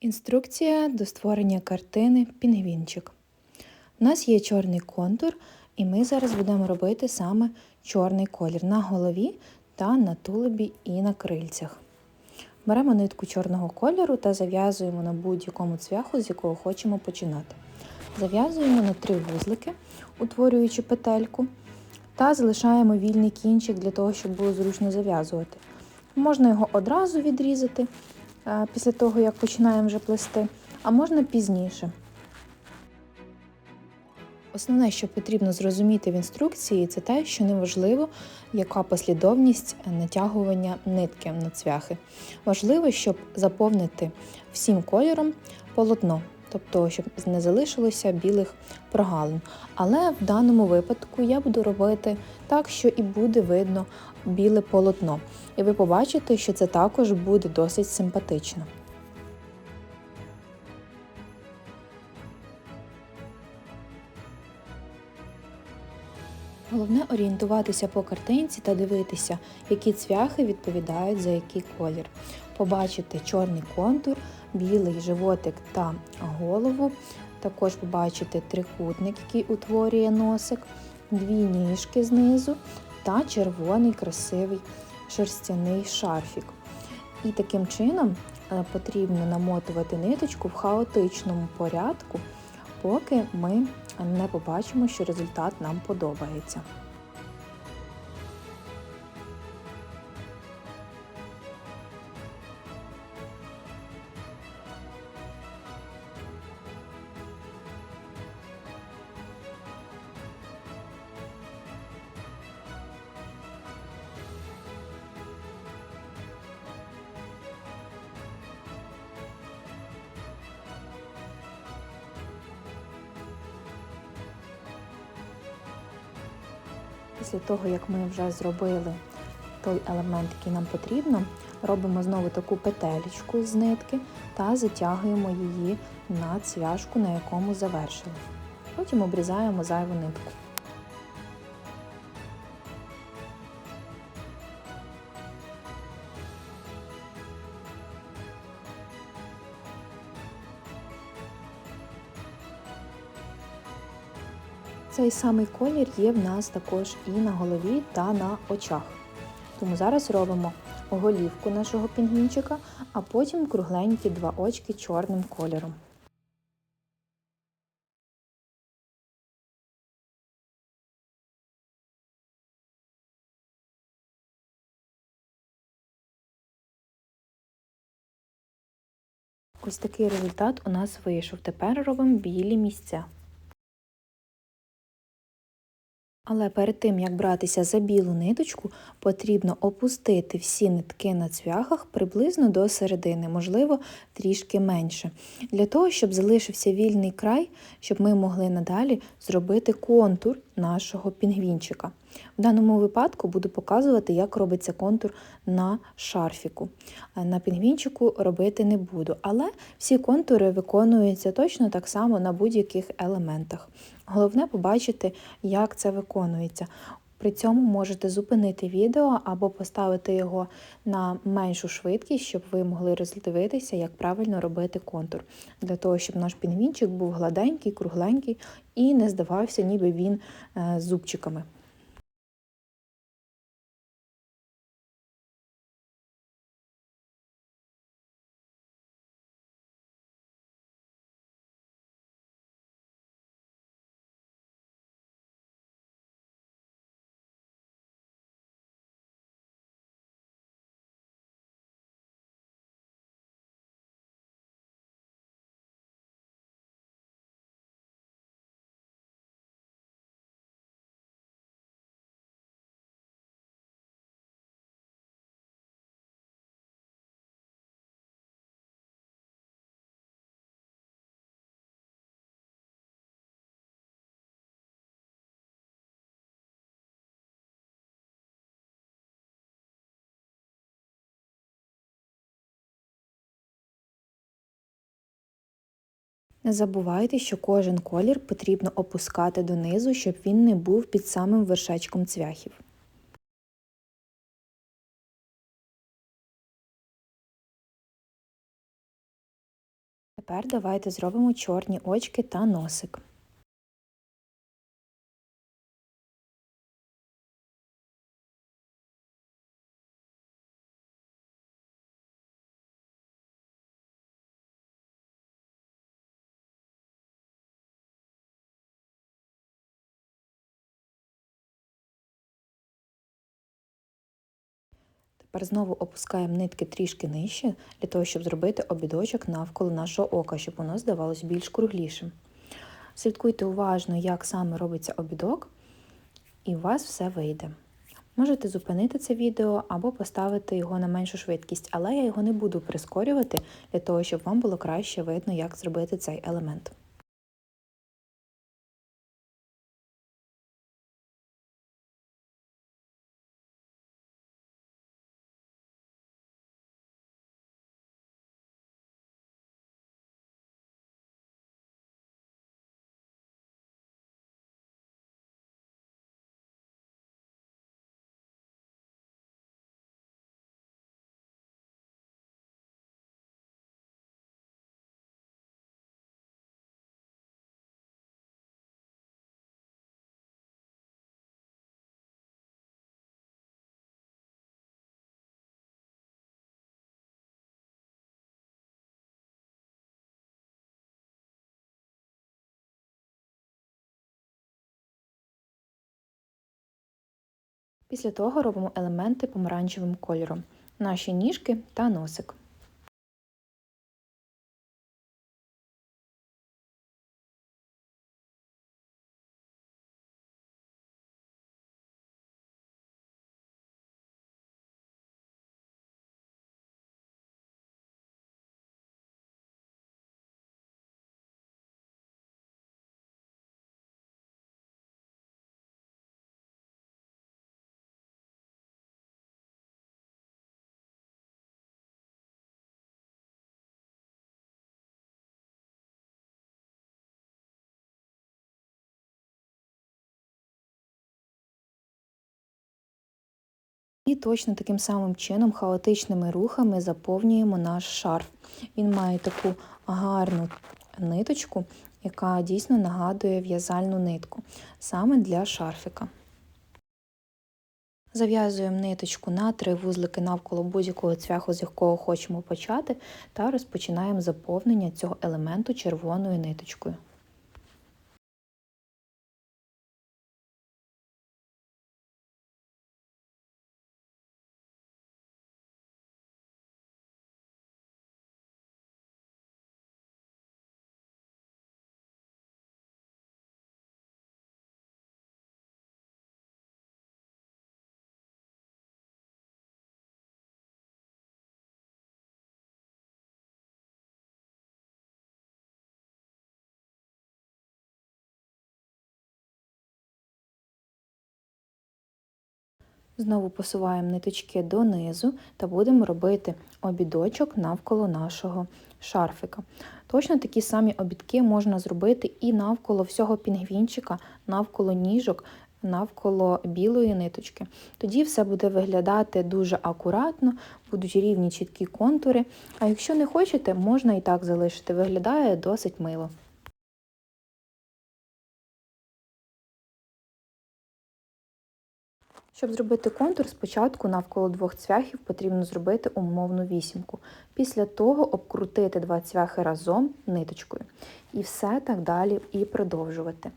Інструкція до створення картини Пінгвінчик. У нас є чорний контур, і ми зараз будемо робити саме чорний колір на голові та на тулубі і на крильцях. Беремо нитку чорного кольору та зав'язуємо на будь-якому цвяху, з якого хочемо починати. Зав'язуємо на три вузлики, утворюючи петельку, та залишаємо вільний кінчик для того, щоб було зручно зав'язувати. Можна його одразу відрізати після того, як починаємо вже плести, а можна пізніше. Основне, що потрібно зрозуміти в інструкції, це те, що неважливо, яка послідовність натягування нитки на цвяхи. Важливо, щоб заповнити всім кольором полотно, тобто, щоб не залишилося білих прогалин. Але в даному випадку я буду робити так, що і буде видно біле полотно. І ви побачите, що це також буде досить симпатично. Головне орієнтуватися по картинці та дивитися, які цвяхи відповідають за який колір. Побачити чорний контур, білий животик та голову. Також побачити трикутник, який утворює носик, дві ніжки знизу та червоний красивий шерстяний шарфік. І таким чином е, потрібно намотувати ниточку в хаотичному порядку, поки ми не побачимо, що результат нам подобається. Після того, як ми вже зробили той елемент, який нам потрібно, робимо знову таку петелечку з нитки та затягуємо її на цвяшку, на якому завершили. Потім обрізаємо зайву нитку. Цей самий колір є в нас також і на голові та на очах. Тому зараз робимо голівку нашого пінгвінчика, а потім кругленькі два очки чорним кольором. Ось такий результат у нас вийшов. Тепер робимо білі місця. Але перед тим, як братися за білу ниточку, потрібно опустити всі нитки на цвяхах приблизно до середини, можливо, трішки менше. Для того, щоб залишився вільний край, щоб ми могли надалі зробити контур нашого пінгвінчика. В даному випадку буду показувати, як робиться контур на шарфіку. На пінгвінчику робити не буду, але всі контури виконуються точно так само на будь-яких елементах. Головне побачити, як це виконується. При цьому можете зупинити відео або поставити його на меншу швидкість, щоб ви могли роздивитися, як правильно робити контур, для того, щоб наш пінгвінчик був гладенький, кругленький і не здавався, ніби він е, зубчиками. Не забувайте, що кожен колір потрібно опускати донизу, щоб він не був під самим вершечком цвяхів. Тепер давайте зробимо чорні очки та носик. Тепер знову опускаємо нитки трішки нижче, для того, щоб зробити обідочок навколо нашого ока, щоб воно здавалось більш круглішим. Слідкуйте уважно, як саме робиться обідок, і у вас все вийде. Можете зупинити це відео або поставити його на меншу швидкість, але я його не буду прискорювати для того, щоб вам було краще видно, як зробити цей елемент. Після того робимо елементи помаранчевим кольором, наші ніжки та носик. І точно таким самим чином, хаотичними рухами заповнюємо наш шарф. Він має таку гарну ниточку, яка дійсно нагадує в'язальну нитку, саме для шарфика. Зав'язуємо ниточку на три вузлики навколо будь-якого цвяху, з якого хочемо почати, та розпочинаємо заповнення цього елементу червоною ниточкою. Знову посуваємо ниточки донизу та будемо робити обідочок навколо нашого шарфика. Точно такі самі обідки можна зробити і навколо всього пінгвінчика, навколо ніжок, навколо білої ниточки. Тоді все буде виглядати дуже акуратно, будуть рівні чіткі контури. А якщо не хочете, можна і так залишити. Виглядає досить мило. Щоб зробити контур, спочатку навколо двох цвяхів потрібно зробити умовну вісімку. Після того обкрутити два цвяхи разом ниточкою. І все так далі і продовжувати.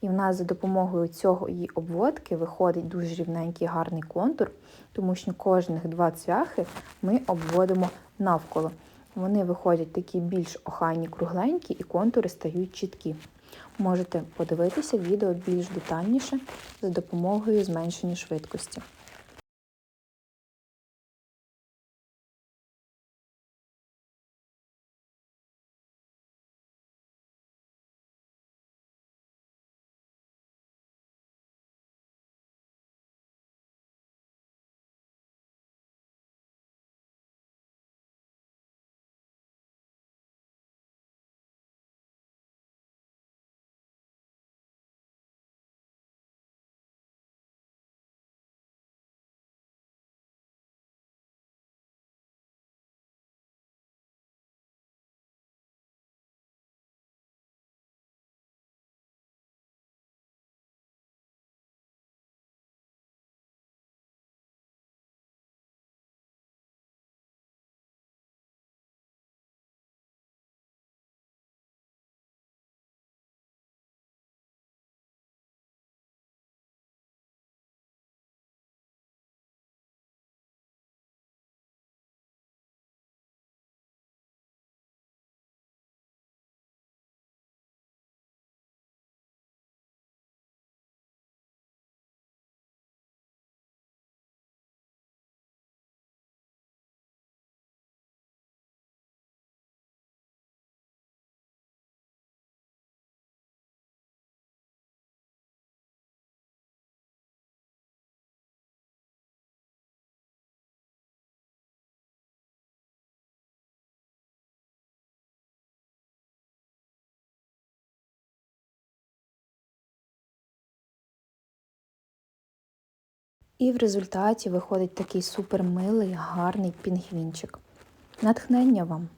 І в нас за допомогою цього її обводки виходить дуже рівненький гарний контур, тому що кожних два цвяхи ми обводимо навколо. Вони виходять такі більш охайні, кругленькі, і контури стають чіткі. Можете подивитися відео більш детальніше за допомогою зменшення швидкості. І в результаті виходить такий супермилий, гарний пінгвінчик. Натхнення вам!